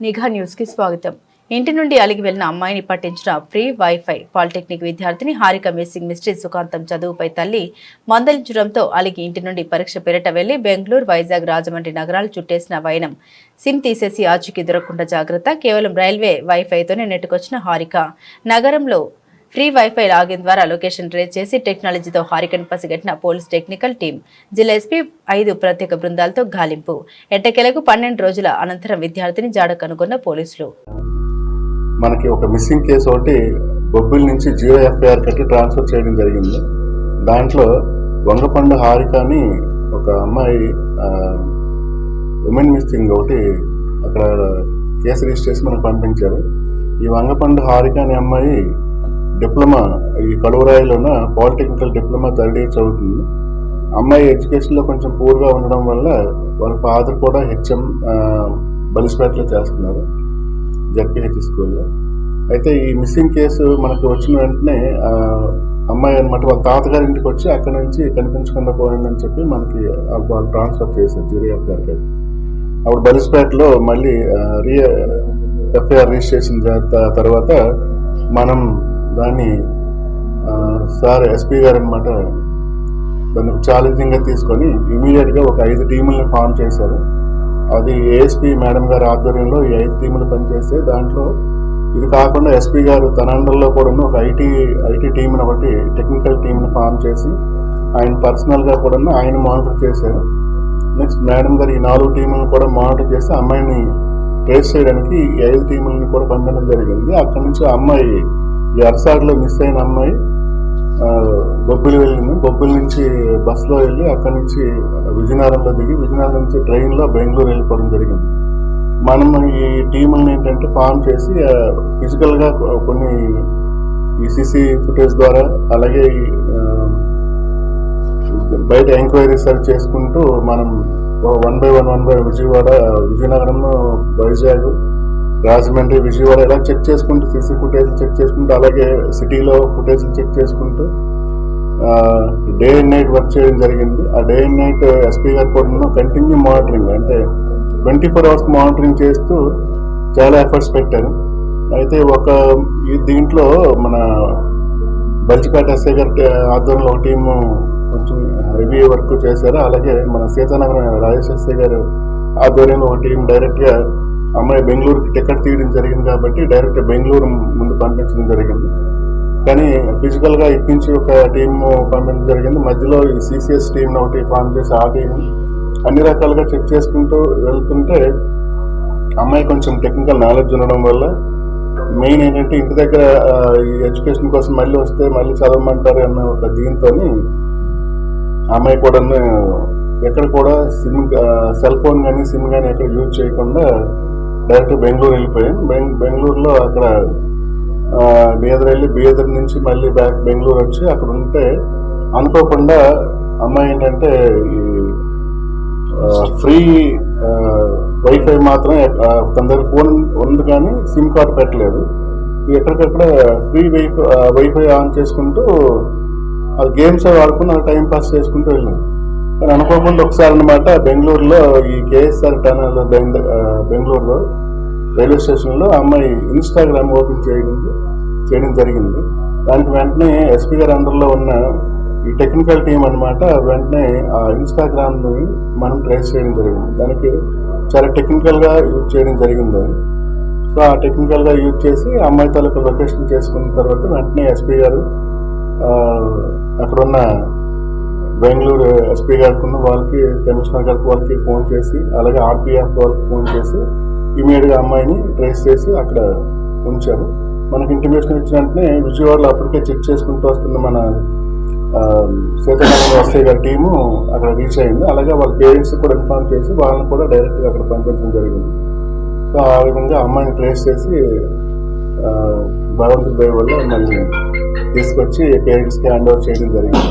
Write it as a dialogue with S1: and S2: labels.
S1: నిఘా న్యూస్కి స్వాగతం. ఇంటి నుండి అలిగి వెళ్ళిన అమ్మాయిని పట్టించిన ఫ్రీ వైఫై పాలిటెక్నిక్ విద్యార్థిని హారిక మిస్సింగ్ మిస్ట్రీ సుఖాంతం చదువుపై తల్లి మందలించడంతో అలిగి ఇంటి నుండి పరీక్ష పేరిట వెళ్ళి బెంగళూరు వైజాగ్ రాజమండ్రి నగరాలు చుట్టేసిన వైనం. సిమ్ తీసేసి ఆచూకీ దొరకకుండా జాగ్రత్త కేవలం రైల్వే వైఫైతోనే నెట్టుకొచ్చిన హారిక. నగరంలో ఫ్రీ వైఫై లాగిన్ ద్వారా లొకేషన్ ట్రేస్ చేసి టెక్నాలజీతో హారికన్ పసిగట్టిన పోలీస్ టెక్నికల్ టీం జిల్లా ఎస్పీ ఐదు ప్రత్యేక బృందాలతో గాలింపు. ఎట్టకేలకు పన్నెండు రోజుల అనంతరం విద్యార్థిని జాడ కనుగొన్న పోలీసులు.
S2: మనకి ఒక మిస్సింగ్ కేసు ఒకటి బొబ్బిల్ నుంచి జియో ఎఫ్ఐఆర్ కట్టి ట్రాన్స్ఫర్ చేయడం జరిగింది. దాంట్లో వంగపండు హారిక అని ఒక అమ్మాయి ఉమెన్ మిస్సింగ్ ఒకటి అక్కడ కేసు రిజిస్టర్ చేసి మనకు పంపించారు. ఈ వంగపండు హారిక అనే అమ్మాయి డిప్లొమా ఈ కడువరాయిలోన పాలిటెక్నికల్ డిప్లొమా థర్డ్ ఇయర్ చదువుతుంది. అమ్మాయి ఎడ్యుకేషన్లో కొంచెం పూర్గా ఉండడం వల్ల వాళ్ళ ఫాదర్ కూడా హెచ్ఎం బలిసిపేటలో చేస్తున్నారు జడ్పీహెచ్ స్కూల్లో. అయితే ఈ మిస్సింగ్ కేసు మనకు వచ్చిన వెంటనే అమ్మాయి అనమాట వాళ్ళ తాతగారి ఇంటికి వచ్చి అక్కడ నుంచి కనిపించకుండా పోయిందని చెప్పి మనకి వాళ్ళు ట్రాన్స్ఫర్ చేశారు జిరియా గారికి అప్పుడు బలిస్పేటలో మళ్ళీ రీ ఎఫ్ఐఆర్ రిజిస్ట్రేషన్ తర్వాత మనం దాన్ని సార్ ఎస్పీ గారు అనమాట దాన్ని ఛాలెంజింగ్గా తీసుకొని ఇమీడియట్గా ఒక ఐదు టీములను ఫామ్ చేశారు. అది ఏఎస్పీ మేడం గారి ఆధ్వర్యంలో ఈ ఐదు టీములు పనిచేస్తే దాంట్లో ఇది కాకుండా ఎస్పీ గారు తన అండర్లో కూడా ఒక ఐటీ ఐటీ టీంని ఒకటి టెక్నికల్ టీంని ఫామ్ చేసి ఆయన పర్సనల్గా కూడా ఆయన మానిటర్ చేశారు. నెక్స్ట్ మేడం గారు ఈ నాలుగు టీములను కూడా మానిటర్ చేసి అమ్మాయిని ట్రేస్ చేయడానికి ఐదు టీములను కూడా పంపడం జరిగింది. అక్కడి నుంచి ఆ అమ్మాయి ఈ అరసాడులో మిస్ అయిన అమ్మాయి ఆ, బొబ్బిలి వెళ్ళింది. బొబ్బిలి నుంచి బస్సులో వెళ్ళి అక్కడి నుంచి విజయనగరంలో దిగి విజయనగరం నుంచి ట్రైన్లో బెంగళూరు వెళ్ళిపోవడం జరిగింది. మనం ఈ టీములను ఏంటంటే ఫామ్ చేసి ఫిజికల్గా కొన్ని ఈ సీసీ ఫుటేజ్ ద్వారా అలాగే బయట ఎంక్వైరీ సర్చ్ చేసుకుంటూ మనం one by one one by Vijayawada Vizianagaram Vizag Rajahmundry Vijayawada ఇలా చెక్ చేసుకుంటూ సీసీ ఫుటేజ్ చెక్ చేసుకుంటూ అలాగే సిటీలో ఫుటేజ్ చెక్ చేసుకుంటూ డే అండ్ నైట్ వర్క్ చేయడం జరిగింది. ఆ డే అండ్ నైట్ ఎస్పీ గారు కూడా కంటిన్యూ మానిటరింగ్ అంటే ట్వంటీ ఫోర్ అవర్స్ మానిటరింగ్ చేస్తూ చాలా ఎఫర్ట్స్ పెట్టారు. అయితే ఒక ఈ దీంట్లో మన బల్చిపేట ఎస్ఐ గారి ఆధ్వర్యంలో ఒక టీము కొంచెం హెవీ వర్క్ చేశారు. అలాగే మన సీతానగరం రాజేష్ ఎస్ఐ గారు ఆధ్వర్యంలో ఒక టీం డైరెక్ట్గా అమ్మాయి బెంగళూరుకి టికెట్ తీయడం జరిగింది కాబట్టి డైరెక్ట్ బెంగళూరు ముందు పంపించడం జరిగింది. కానీ ఫిజికల్గా ఇటు నుంచి ఒక టీం పంపించడం జరిగింది. మధ్యలో ఈ సిసిఎస్ టీం ఒకటి ఫామ్ చేసి ఆ టీం అన్ని రకాలుగా చెక్ చేసుకుంటూ వెళ్తుంటే అమ్మాయి కొంచెం టెక్నికల్ నాలెడ్జ్ ఉండడం వల్ల మెయిన్ ఏంటంటే ఇంటి దగ్గర ఈ ఎడ్యుకేషన్ కోసం మళ్ళీ వస్తే మళ్ళీ చదవమంటారు అన్న ఒక దీంతో అమ్మాయి కూడా ఎక్కడ కూడా సిమ్ సెల్ ఫోన్ కానీ సిమ్ కానీ ఎక్కడ యూజ్ చేయకుండా డైరెక్ట్ బెంగళూరు వెళ్ళిపోయాను. బెంగ్ బెంగళూరులో అక్కడ బీదర్ వెళ్ళి బీదర్ నుంచి మళ్ళీ బ్యాక్ బెంగళూరు వచ్చి అక్కడ ఉంటే అనుకోకుండా అమ్మాయి ఏంటంటే ఈ ఫ్రీ వైఫై మాత్రం తన దగ్గర ఫోన్ ఉంది కానీ సిమ్ కార్డ్ పెట్టలేదు. ఎక్కడికక్కడ ఫ్రీ వైఫై వైఫై ఆన్ చేసుకుంటూ అది గేమ్స్ అవి ఆడుకుని టైం పాస్ చేసుకుంటూ వెళ్ళింది కానీ అనుకోకుండా ఒకసారి అనమాట బెంగళూరులో ఈ కేఎస్ఆర్ టనల్ బెంగళూరులో రైల్వే స్టేషన్లో అమ్మాయి ఇన్స్టాగ్రామ్ ఓపెన్ చేయడం చేయడం జరిగింది. దానికి వెంటనే ఎస్పీ గారు అందరిలో ఉన్న ఈ టెక్నికల్ టీం అన్నమాట వెంటనే ఆ ఇన్స్టాగ్రామ్ని మనం ట్రేస్ చేయడం జరిగింది. దానికి చాలా టెక్నికల్గా యూజ్ చేయడం జరిగింది అది. సో ఆ టెక్నికల్గా యూజ్ చేసి అమ్మాయి తాలూకు లొకేషన్ చేసుకున్న తర్వాత వెంటనే ఎస్పీ గారు అక్కడున్న బెంగళూరు ఎస్పీ గారికి వాళ్ళకి కమిషనర్ గారికి వాళ్ళకి ఫోన్ చేసి అలాగే ఆర్పీఎఫ్ వాళ్ళకి ఫోన్ చేసి ఇమీడియట్గా అమ్మాయిని ట్రేస్ చేసి అక్కడ ఉంచారు. మనకి ఇంటిమేషన్ ఇచ్చిన వెంటనే విజయవాడలో అప్పటికే చెక్ చేసుకుంటూ వస్తున్న మన సీతారామ ఎస్ఐ గారి టీము అక్కడ రీచ్ అయింది. అలాగే వాళ్ళ పేరెంట్స్ కూడా ఇన్ఫార్మ్ చేసి వాళ్ళని కూడా డైరెక్ట్గా అక్కడ పంపించడం జరిగింది. సో ఆ విధంగా అమ్మాయిని ట్రేస్ చేసి భగవంతుడి దయ వల్ల మళ్ళీ తీసుకొచ్చి పేరెంట్స్కి హ్యాండ్ ఓవర్ చేయడం జరిగింది.